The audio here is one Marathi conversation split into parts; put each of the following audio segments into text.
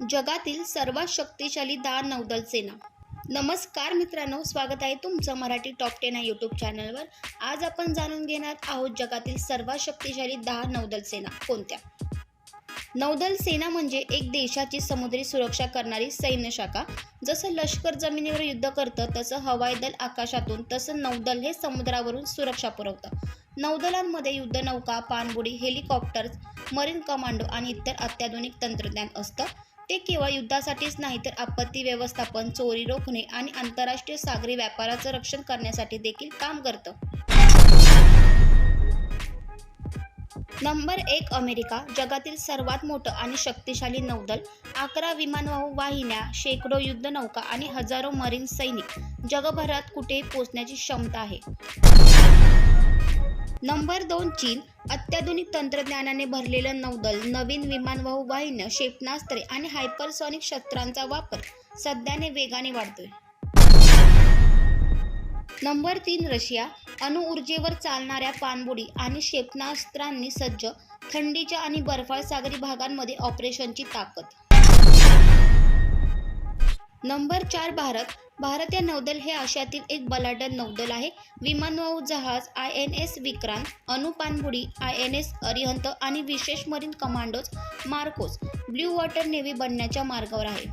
जगातील सर्वात शक्तिशाली दहा नौदल सेना. नमस्कार मित्रांनो स्वागत आहे तुमचं मराठी टॉप टेन या यूट्यूब चॅनलवर आज आपण जाणून घेणार आहोत जगातील सर्वात शक्तिशाली दहा नौदल सेना कोणत्या? नौदल सेना म्हणजे एक देशाची समुद्री सुरक्षा करणारी सैन्य शाखा. जसं लष्कर जमिनीवर युद्ध करतं तसं हवाई दल आकाशातून तसं नौदल हे समुद्रावरून सुरक्षा पुरवतं. नौदलांमध्ये युद्धनौका पाणबुडी हेलिकॉप्टर्स मरीन कमांडो आणि इतर अत्याधुनिक तंत्रज्ञान असतं. ते केवळ युद्धासाठीच नाही तर आपत्ती व्यवस्थापन चोरी रोखणे आणि आंतरराष्ट्रीय सागरी व्यापाराचं रक्षण करण्यासाठी देखील काम करतं. नंबर एक अमेरिका जगातील सर्वात मोठं आणि शक्तिशाली नौदल अकरा विमानवाहू वाहिन्या शेकडो युद्धनौका आणि हजारो मरीन सैनिक जगभरात कुठेही पोहोचण्याची क्षमता आहे. नंबर दोन चीन अत्याधुनिक तंत्रज्ञानाने भरलेलं नौदल नवीन विमानवाहू वाहिन्या क्षेपणास्त्रे आणि हायपरसॉनिक शस्त्रांचा वापर सध्याने वेगाने वाढतोय. नंबर तीन रशिया अणुऊर्जेवर चालणाऱ्या पाणबुडी आणि क्षेपणास्त्रांनी सज्ज थंडीच्या आणि बर्फाळ सागरी भागांमध्ये ऑपरेशनची ताकद. नंबर चार भारत भारतीय नौदल हे आशियातील एक बलाढ्य नौदल आहे. विमानवाहू जहाज आय एन एस विक्रांत अनुपानबुडी आय एन एस अरिहंत आणि विशेष marine commandos Marcos blue water navy बनण्याच्या मार्गावर आहे.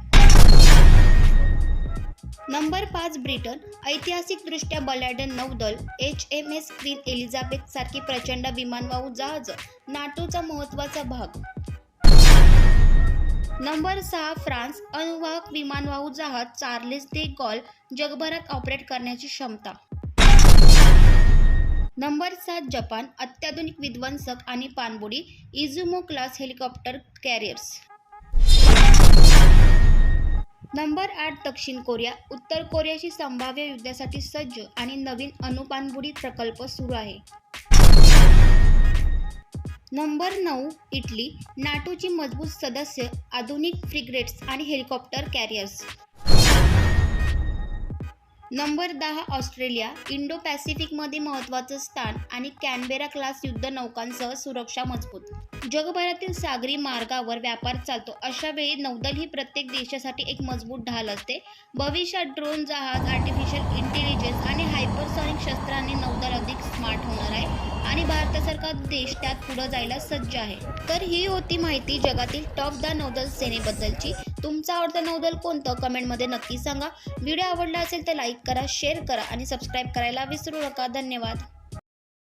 नंबर पाच ब्रिटन ऐतिहासिकदृष्ट्या बलाढ्य नौदल H M S Queen Elizabeth सारखी प्रचंड विमानवाहू जहाज नाटोचा महत्त्वाचा भाग. नंबर सहा फ्रान्स. अणुवाहक विमानवाहू जहाज चार्लेस दे गॉल जगभरात ऑपरेट करण्याची क्षमता. नंबर सात जपान. अत्याधुनिक विध्वंसक आणि पाणबुडी. Izumo class helicopter carriers. Number आठ दक्षिण कोरिया. उत्तर कोरियाशी संभाव्य युद्धासाठी सज्ज आणि नवीन अणुपाणबुडी प्रकल्प सुरू आहे. नंबर नऊ इटली नाटोची मजबूत सदस्य आधुनिक फ्रिग्रेट्स आणि हेलिकॉप्टर कॅरियर्स नंबर दहा ऑस्ट्रेलिया इंडो पॅसिफिकमध्ये महत्त्वाचं स्थान आणि कॅनबेरा क्लास युद्धनौकांसह सुरक्षा मजबूत. जगभरातील सागरी मार्गावर व्यापार चालतो. अशा वेळी नौदल ही प्रत्येक देशासाठी एक मजबूत ढाल असते. भविष्यात ड्रोन जहाज आर्टिफिशियल इंटेलिजन्स आणि हायपरसॉनिक शस्त्रांनी नौदल आणि भारतासारखा देश त्यात पुढं जायला सज्ज आहे. तर ही होती माहिती जगातील टॉप द नौदल सेनेबद्दलची. तुमचं आवडतं नौदल कोणतं? कमेंटमध्ये नक्की सांगा. व्हिडिओ आवडला असेल तर लाईक करा शेअर करा आणि सबस्क्राईब करायला विसरू नका. धन्यवाद.